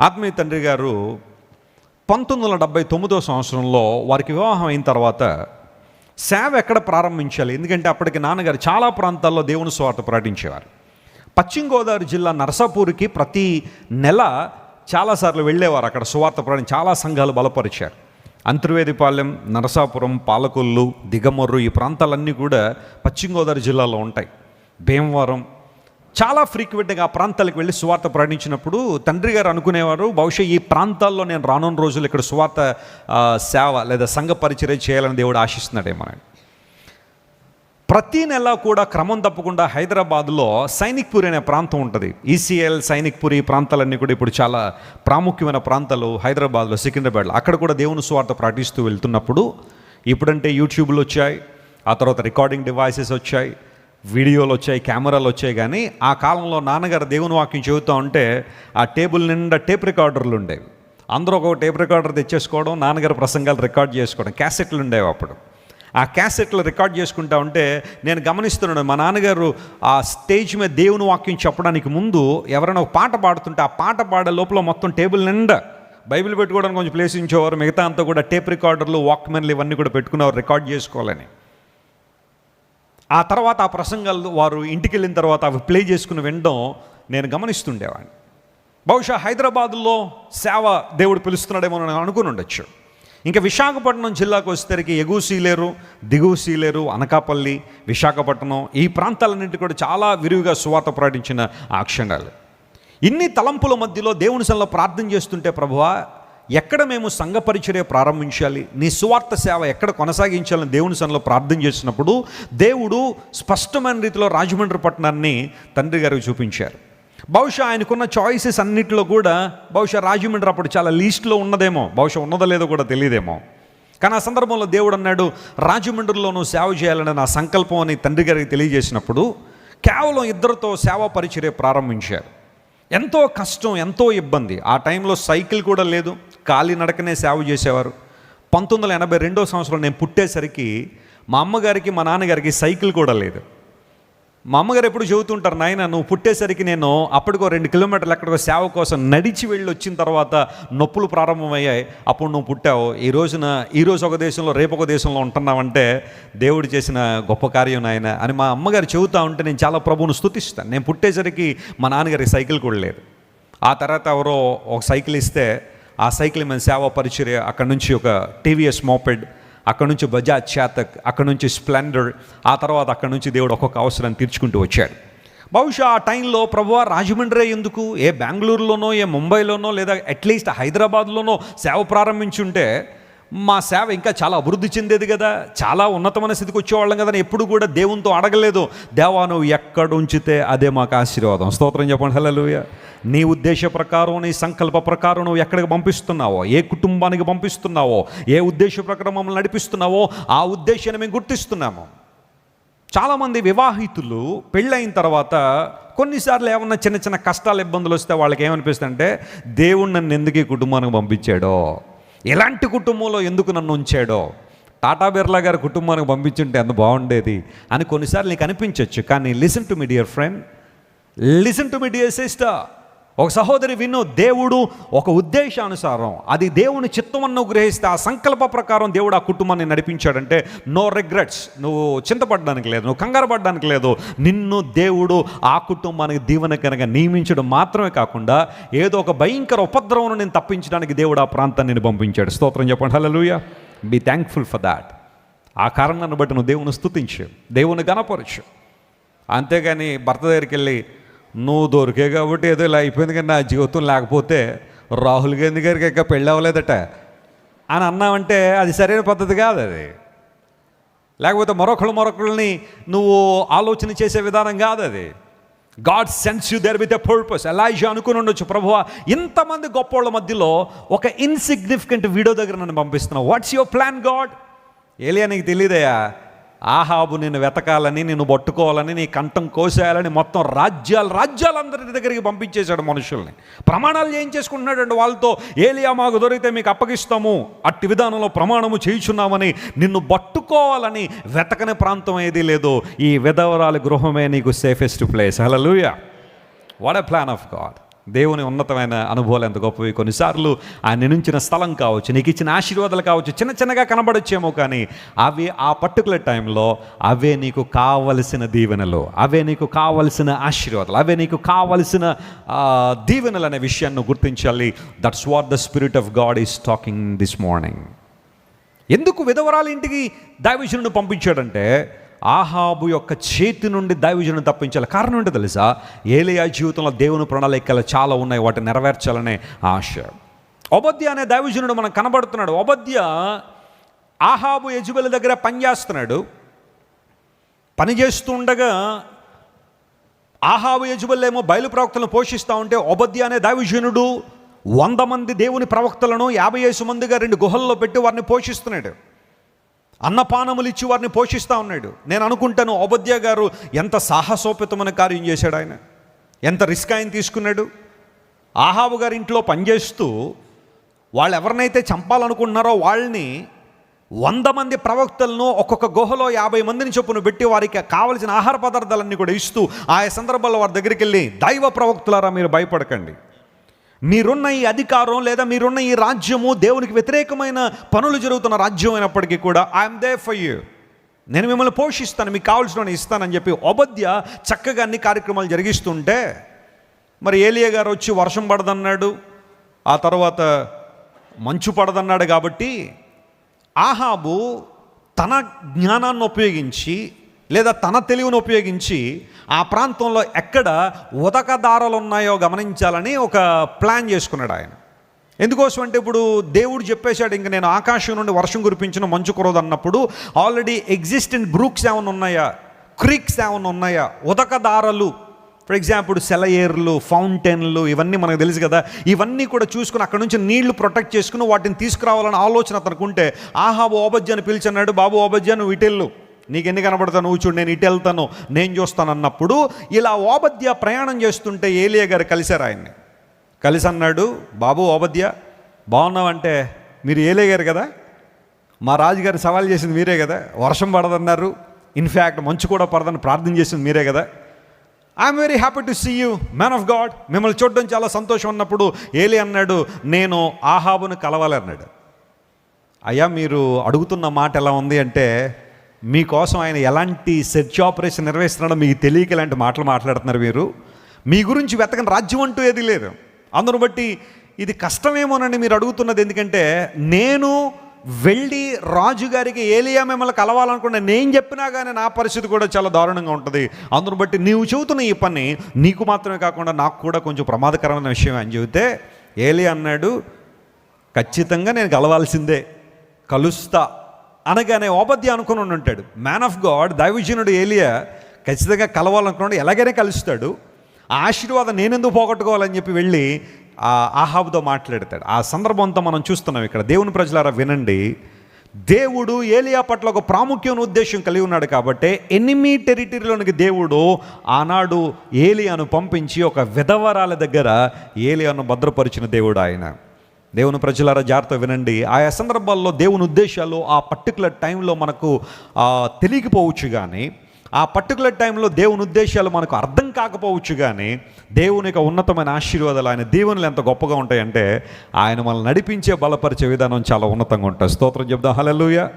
ఆత్మీయ తండ్రి గారు పంతొమ్మిది వందల డెబ్బై తొమ్మిదో సంవత్సరంలో వారికి వివాహం అయిన తర్వాత సేవ ఎక్కడ ప్రారంభించాలి? ఎందుకంటే అప్పటికి నాన్నగారు చాలా ప్రాంతాల్లో దేవుని స్వార్థ ప్రకటించేవారు. పశ్చిమ గోదావరి జిల్లా నరసాపూర్కి ప్రతి నెల చాలాసార్లు వెళ్ళేవారు అక్కడ సువార్త ప్రకటన. చాలా సంఘాలు బలపరిచారు. అంతర్వేదిపాలెం నరసాపురం పాలకొల్లు దిగమర్రు ఈ ప్రాంతాలన్నీ కూడా పశ్చిమ గోదావరి జిల్లాలో ఉంటాయి. భీమవరం చాలా ఫ్రీక్వెంట్గా ఆ ప్రాంతాలకు వెళ్ళి సువార్త ప్రకటించినప్పుడు తండ్రి గారు అనుకునేవారు బహుశా ఈ ప్రాంతాల్లో నేను రానున్న రోజులు ఇక్కడ సువార్త సేవ లేదా సంఘ పరిచయం చేయాలని దేవుడు ఆశిస్తున్నాడేమో అని. ప్రతి నెల కూడా క్రమం తప్పకుండా హైదరాబాద్లో సైనిక్పూరి అనే ప్రాంతం ఉంటుంది. ఈసీఎల్ సైనిక్పూరి ఈ ప్రాంతాలన్నీ కూడా ఇప్పుడు చాలా ప్రాముఖ్యమైన ప్రాంతాలు హైదరాబాద్లో సికింద్రాబాద్లో. అక్కడ కూడా దేవుని సువార్త ప్రకటిస్తూ వెళ్తున్నప్పుడు ఇప్పుడంటే యూట్యూబ్లు వచ్చాయి ఆ తర్వాత రికార్డింగ్ డివైసెస్ వచ్చాయి. వీడియోలు వచ్చాయి కెమెరాలు వచ్చాయి కానీ ఆ కాలంలో నాన్నగారు దేవుని వాక్యం చెబుతూ ఉంటే ఆ టేబుల్ నిండా టేప్ రికార్డర్లు ఉండేవి. అందరూ ఒక టేప్ రికార్డర్ తెచ్చేసుకోవడం నాన్నగారు ప్రసంగాలు రికార్డ్ చేసుకోవడం క్యాసెట్లు ఉండేవి అప్పుడు. ఆ క్యాసెట్లు రికార్డ్ చేసుకుంటా ఉంటే నేను గమనిస్తున్నాను మా నాన్నగారు ఆ స్టేజ్ మీద దేవుని వాక్యం చెప్పడానికి ముందు ఎవరైనా ఒక పాట పాడుతుంటే ఆ పాట పాడే లోపల మొత్తం టేబుల్ నిండా బైబిల్ పెట్టుకోవడానికి కొంచెం ప్లేస్ ఉంచేవారు మిగతా అంతా కూడా టేప్ రికార్డర్లు వాక్మెన్లు ఇవన్నీ కూడా పెట్టుకునేవారు రికార్డ్ చేసుకోవాలని. ఆ తర్వాత ఆ ప్రసంగాలు వారు ఇంటికి వెళ్ళిన తర్వాత అవి ప్లే చేసుకుని వినడం నేను గమనిస్తుండేవాడిని. బహుశా హైదరాబాదులో సేవ దేవుడు పిలుస్తున్నాడేమో అని అనుకుని ఉండొచ్చు. ఇంకా విశాఖపట్నం జిల్లాకు వచ్చేసరికి ఎగువ సీలేరు దిగువ సీలేరు అనకాపల్లి విశాఖపట్నం ఈ ప్రాంతాలన్నింటి కూడా చాలా విరివిగా సువార్త ప్రకటించిన ఆ క్షణాలు ఇన్ని తలంపుల మధ్యలో దేవుని సెల్లో ప్రార్థన చేస్తుంటే ప్రభువా ఎక్కడ మేము సంఘ పరిచర్య ప్రారంభించాలి? నీ సువార్త సేవ ఎక్కడ కొనసాగించాలని దేవుని సన్నిలో ప్రార్థన చేసినప్పుడు దేవుడు స్పష్టమైన రీతిలో రాజమండ్రి పట్టణాన్ని తండ్రి గారికి చూపించారు. బహుశా ఆయనకున్న చాయిసెస్ అన్నిటిలో కూడా బహుశా రాజమండ్రి అప్పుడు చాలా లీస్ట్లో ఉన్నదేమో బహుశా ఉన్నదో లేదో కూడా తెలియదేమో. కానీ ఆ సందర్భంలో దేవుడు అన్నాడు రాజమండ్రిలోనూ సేవ చేయాలని నా సంకల్పం అని తండ్రి గారికి తెలియజేసినప్పుడు కేవలం ఇద్దరితో సేవా పరిచర్య ప్రారంభించారు. ఎంతో కష్టం ఎంతో ఇబ్బంది. ఆ టైంలో సైకిల్ కూడా లేదు. కాలినడకనే సేవ చేసేవారు. పంతొమ్మిది వందల ఎనభై రెండో సంవత్సరం నేను పుట్టేసరికి మా అమ్మగారికి మా నాన్నగారికి సైకిల్ కూడా లేదు. మా అమ్మగారు ఎప్పుడు చెబుతుంటారు నాయన నువ్వు పుట్టేసరికి నేను అప్పటికో రెండు కిలోమీటర్లు ఎక్కడికో సేవ కోసం నడిచి వెళ్ళి వచ్చిన తర్వాత నొప్పులు ప్రారంభమయ్యాయి. అప్పుడు నువ్వు పుట్టావు. ఈ రోజున ఈరోజు ఒక దేశంలో రేపు ఒక దేశంలో ఉంటున్నావంటే దేవుడు చేసిన గొప్ప కార్యం నాయన అని మా అమ్మగారు చెబుతా ఉంటే నేను చాలా ప్రభువును స్తుతిస్తాను. నేను పుట్టేసరికి మా నాన్నగారికి సైకిల్ కూడా లేదు. ఆ తర్వాత ఎవరో ఒక సైకిల్ ఇస్తే ఆ సైకిల్ మన సేవా పరిచర్య అక్కడ నుంచి ఒక టీవీఎస్ మోపెడ్ అక్కడ నుంచి బజాజ్ చేతక్ అక్కడ నుంచి స్ప్లెండర్ ఆ తర్వాత అక్కడ నుంచి దేవుడు ఒక్కొక్క అవసరాన్ని తీర్చుకుంటూ వచ్చాడు. బహుశా ఆ టైంలో ప్రభు రాజమండ్రి ఎందుకు? ఏ బెంగళూరులోనో ఏ ముంబైలోనో లేదా అట్లీస్ట్ హైదరాబాద్లోనో సేవ ప్రారంభించుంటే మా సేవ ఇంకా చాలా అభివృద్ధి చెందేది కదా. చాలా ఉన్నతమైన స్థితికి వచ్చేవాళ్ళం కదా ఎప్పుడు కూడా దేవునితో అడగలేదు. దేవా నువ్వు ఎక్కడ ఉంచితే అదే మాకు ఆశీర్వాదం. స్తోత్రం చెప్పండి. హల్లెలూయా. నీ ఉద్దేశ ప్రకారం నీ సంకల్ప ప్రకారం నువ్వు ఎక్కడికి పంపిస్తున్నావో ఏ కుటుంబానికి పంపిస్తున్నావో ఏ ఉద్దేశ ప్రకారం మమ్మల్ని నడిపిస్తున్నావో ఆ ఉద్దేశాన్ని మేము గుర్తిస్తున్నాము. చాలామంది వివాహితులు పెళ్ళైన తర్వాత కొన్నిసార్లు ఏమన్నా చిన్న చిన్న కష్టాలు ఇబ్బందులు వస్తే వాళ్ళకి ఏమనిపిస్తుంది అంటే దేవుడు నన్ను ఎందుకు ఈ కుటుంబానికి పంపించాడో? ఎలాంటి కుటుంబంలో ఎందుకు నన్ను ఉంచాడో? టాటా బిర్లా గారి కుటుంబానికి పంపించుంటే ఎంత బాగుండేది అని కొన్నిసార్లు నీకు అనిపించవచ్చు కానీ listen to me dear friend listen to me dear sister ఒక సహోదరి విను దేవుడు ఒక ఉద్దేశానుసారం అది దేవుని చిత్తమన్ను గ్రహిస్తే ఆ సంకల్ప ప్రకారం దేవుడు ఆ కుటుంబాన్ని నడిపించాడంటే నో రిగ్రెట్స్ నువ్వు చింతపడడానికి లేదు నువ్వు కంగారు పడడానికి లేదు. నిన్ను దేవుడు ఆ కుటుంబానికి దీవెన కనుక నియమించడం మాత్రమే కాకుండా ఏదో ఒక భయంకర ఉపద్రవం నేను తప్పించడానికి దేవుడు ఆ ప్రాంతాన్ని నేను పంపించాడు. స్తోత్రం చెప్పండి. Hallelujah. Be thankful for that ఆ కారణాన్ని బట్టి నువ్వు దేవుని స్తుతించు దేవుని గణపరచు అంతేగాని భర్త దగ్గరికి వెళ్ళి నువ్వు దొరికే కాబట్టి ఏదో ఇలా అయిపోయింది కానీ నా జీవితం లేకపోతే రాహుల్ గాంధీ గారికి ఇంకా పెళ్ళి అవ్వలేదట. అని అన్నామంటే అది సరైన పద్ధతి కాదు అది. లేకపోతే మరొకళ్ళు మరొకళ్ళని నువ్వు ఆలోచన చేసే విధానం కాదు అది. God sends you there with a purpose Elisha అనుకుని ఉండొచ్చు ప్రభువ ఇంతమంది గొప్పోళ్ళ మధ్యలో ఒక ఇన్సిగ్నిఫికెంట్ వీడియో దగ్గర నన్ను పంపిస్తున్నావు. వాట్స్ యువర్ ప్లాన్ గాడ్ ఏలియా నీకు తెలియదయా ఆహాబు నిన్ను వెతకాలని నిన్ను పట్టుకోవాలని నీ కంఠం కోసేయాలని మొత్తం రాజ్యాలు రాజ్యాలందరి దగ్గరికి పంపించేశాడు మనుషుల్ని. ప్రమాణాలు ఏం వాళ్ళతో ఏలియా మాకు దొరికితే మీకు అప్పగిస్తాము. అట్టి విధానంలో ప్రమాణము చేయుచున్నామని నిన్ను పట్టుకోవాలని వెతకని ప్రాంతం ఏదీ లేదు. ఈ విధవరాలి గృహమే నీకు safest place hallelujah what a plan of God దేవుని ఉన్నతమైన అనుభవాలు ఎంత గొప్పవి. కొన్నిసార్లు ఆయన నుంచిన స్థలం కావచ్చు నీకు ఇచ్చిన ఆశీర్వాదాలు కావచ్చు చిన్న చిన్నగా కనబడొచ్చేమో కానీ అవి ఆ పర్టికులర్ టైంలో అవే నీకు కావలసిన దీవెనలు అవే నీకు కావలసిన ఆశీర్వాదాలు అవే నీకు కావలసిన దీవెనలు అనే విషయాన్ని గుర్తించాలి. That's what the spirit of God is talking this morning ఎందుకు విధవరాల ఇంటికి దైవజనుడు పంపించాడంటే ఆహాబు యొక్క చేతి నుండి దైవజనుడు తప్పించాలి. కారణం ఏంటో తెలుసా? ఏలియా జీవితంలో దేవుని ప్రణాళికలు చాలా ఉన్నాయి. వాటిని నెరవేర్చాలనే ఆశ. ఒబద్య అనే దైవజనుడు మనకు కనబడుతున్నాడు. ఒబద్య ఆహాబు యజుబెల దగ్గర పనిచేస్తున్నాడు పనిచేస్తూ ఉండగా ఆహాబు యజుబల్లేమో బయలు ప్రవక్తలను పోషిస్తూ ఉంటే ఒబద్య అనే దైవజనుడు వంద మంది దేవుని ప్రవక్తలను యాభై ఐదు మందిగా రెండు గుహల్లో పెట్టి వారిని పోషిస్తున్నాడు. అన్నపానములు ఇచ్చి వారిని పోషిస్తూ ఉన్నాడు. నేను అనుకుంటాను ఒబద్య గారు ఎంత సాహసోపేతమైన కార్యం చేశాడు ఆయన. ఎంత రిస్క్ ఆయన తీసుకున్నాడు. ఆహాబు గారి ఇంట్లో పనిచేస్తూ వాళ్ళు ఎవరినైతే చంపాలనుకుంటున్నారో వాళ్ళని వంద మంది ప్రవక్తలను ఒక్కొక్క గుహలో యాభై మందిని చొప్పున పెట్టి వారికి కావలసిన ఆహార పదార్థాలన్నీ కూడా ఇస్తూ ఆయా సందర్భాల్లో వారి దగ్గరికి వెళ్ళి దైవ ప్రవక్తులారా మీరు భయపడకండి. మీరున్న ఈ అధికారం లేదా మీరున్న ఈ రాజ్యము దేవునికి వ్యతిరేకమైన పనులు జరుగుతున్న రాజ్యం అయినప్పటికీ కూడా ఐఎమ్ దే ఫర్ యూ నేను మిమ్మల్ని పోషిస్తాను మీకు కావాల్సిన ఇస్తానని చెప్పి ఒబద్య చక్కగా అన్ని కార్యక్రమాలు జరిగిస్తుంటే మరి ఏలియా గారు వచ్చి వర్షం పడదన్నాడు ఆ తర్వాత మంచు పడదన్నాడు కాబట్టి ఆహాబు తన జ్ఞానాన్ని ఉపయోగించి లేదా తన తెలివిని ఉపయోగించి ఆ ప్రాంతంలో ఎక్కడ ఉదకదారలు ఉన్నాయో గమనించాలని ఒక ప్లాన్ చేసుకున్నాడు ఆయన. ఎందుకోసం అంటే ఇప్పుడు దేవుడు చెప్పేశాడు ఇంక నేను ఆకాశం నుండి వర్షం కురిపించిన మంచు కురదు అన్నప్పుడు ఆల్రెడీ ఎగ్జిస్టెంట్ బ్రూక్స్ ఏమైనా ఉన్నాయా? క్రీక్స్ ఏమైనా ఉన్నాయా? ఉదకదారలు ఫర్ ఎగ్జాంపుల్ సెలయేర్లు ఫౌంటైన్లు ఇవన్నీ మనకు తెలుసు కదా. ఇవన్నీ కూడా చూసుకుని అక్కడ నుంచి నీళ్ళు ప్రొటెక్ట్ చేసుకుని వాటిని తీసుకురావాలని ఆలోచన అతనుకుంటే ఆహా ఆహాబు పిలిచన్నాడు బాబు ఓబజ్జా నువ్వు ఇటెళ్ళు నీకు ఎన్ని నువ్వు చూడు నేను ఇటు వెళ్తాను నేను చూస్తాను అన్నప్పుడు ఇలా ఓబద్య ప్రయాణం చేస్తుంటే ఏలియా గారు కలిశారు ఆయన్ని. కలిసి అన్నాడు బాబు ఓబద్య బాగున్నావంటే మీరు ఏలియా గారు కదా? మా రాజుగారు సవాల్ చేసింది మీరే కదా? వర్షం పడదన్నారు. ఇన్ఫ్యాక్ట్ మంచు కూడా పడదని ప్రార్థన చేసింది మీరే కదా? I'm very happy to see you man of God మిమ్మల్ని చూడడం చాలా సంతోషం ఉన్నప్పుడు ఏలి అన్నాడు నేను ఆహాబును కలవాలి అన్నాడు అయ్యా మీరు అడుగుతున్న మాట ఎలా ఉంది అంటే మీకోసం ఆయన ఎలాంటి సెర్చ్ ఆపరేషన్ నిర్వహిస్తున్నాడో మీకు తెలియక ఇలాంటి మాటలు మాట్లాడుతున్నారు మీరు. మీ గురించి వెతకని రాజ్యం అంటూ ఏది లేదు. అందును బట్టి ఇది కష్టమేమోనండి మీరు అడుగుతున్నది ఎందుకంటే నేను వెళ్ళి రాజుగారికి ఏలియా మిమ్మల్ని కలవాలనుకున్నా నేను చెప్పినా కానీ నా పరిస్థితి కూడా చాలా దారుణంగా ఉంటుంది. అందును బట్టి నీవు చెబుతున్న ఈ పని నీకు మాత్రమే కాకుండా నాకు కూడా కొంచెం ప్రమాదకరమైన విషయం అని చెబితే ఏలియా అన్నాడు ఖచ్చితంగా నేను కలవాల్సిందే. కలుస్తా. అనగానే ఓపద్య అనుకుని ఉంటాడు. మ్యాన్ ఆఫ్ గాడ్ దైవజనుడు ఏలియా ఖచ్చితంగా కలవాలనుకున్నాడు. ఎలాగైనా కలుస్తాడు. ఆ ఆశీర్వాదం నేనెందుకు పోగొట్టుకోవాలని చెప్పి వెళ్ళి ఆ ఆహాబుతో మాట్లాడతాడు. ఆ సందర్భంతో మనం చూస్తున్నాం ఇక్కడ. దేవుని ప్రజలారా వినండి. దేవుడు ఏలియా పట్ల ఒక ప్రాముఖ్యమైన ఉద్దేశం కలిగి ఉన్నాడు కాబట్టి ఎనిమి టెరిటరీలోనికి దేవుడు ఆనాడు ఏలియాను పంపించి ఒక విధవరాల దగ్గర ఏలియాను భద్రపరిచిన దేవుడు ఆయన. దేవుని ప్రజలారా జాగ్రత్త వినండి. ఆయా సందర్భాల్లో దేవుని ఉద్దేశాలు ఆ పర్టికులర్ టైంలో మనకు తెలియకపోవచ్చు కానీ ఆ పర్టికులర్ టైంలో దేవుని ఉద్దేశాలు మనకు అర్థం కాకపోవచ్చు కానీ దేవుని యొక్క ఉన్నతమైన ఆశీర్వాదాలు ఆయన దేవునులు ఎంత గొప్పగా ఉంటాయంటే ఆయన మనల్ని నడిపించే బలపరిచే విధానం చాలా ఉన్నతంగా ఉంటుంది. స్తోత్రం చెప్దాం. హల్లెలూయా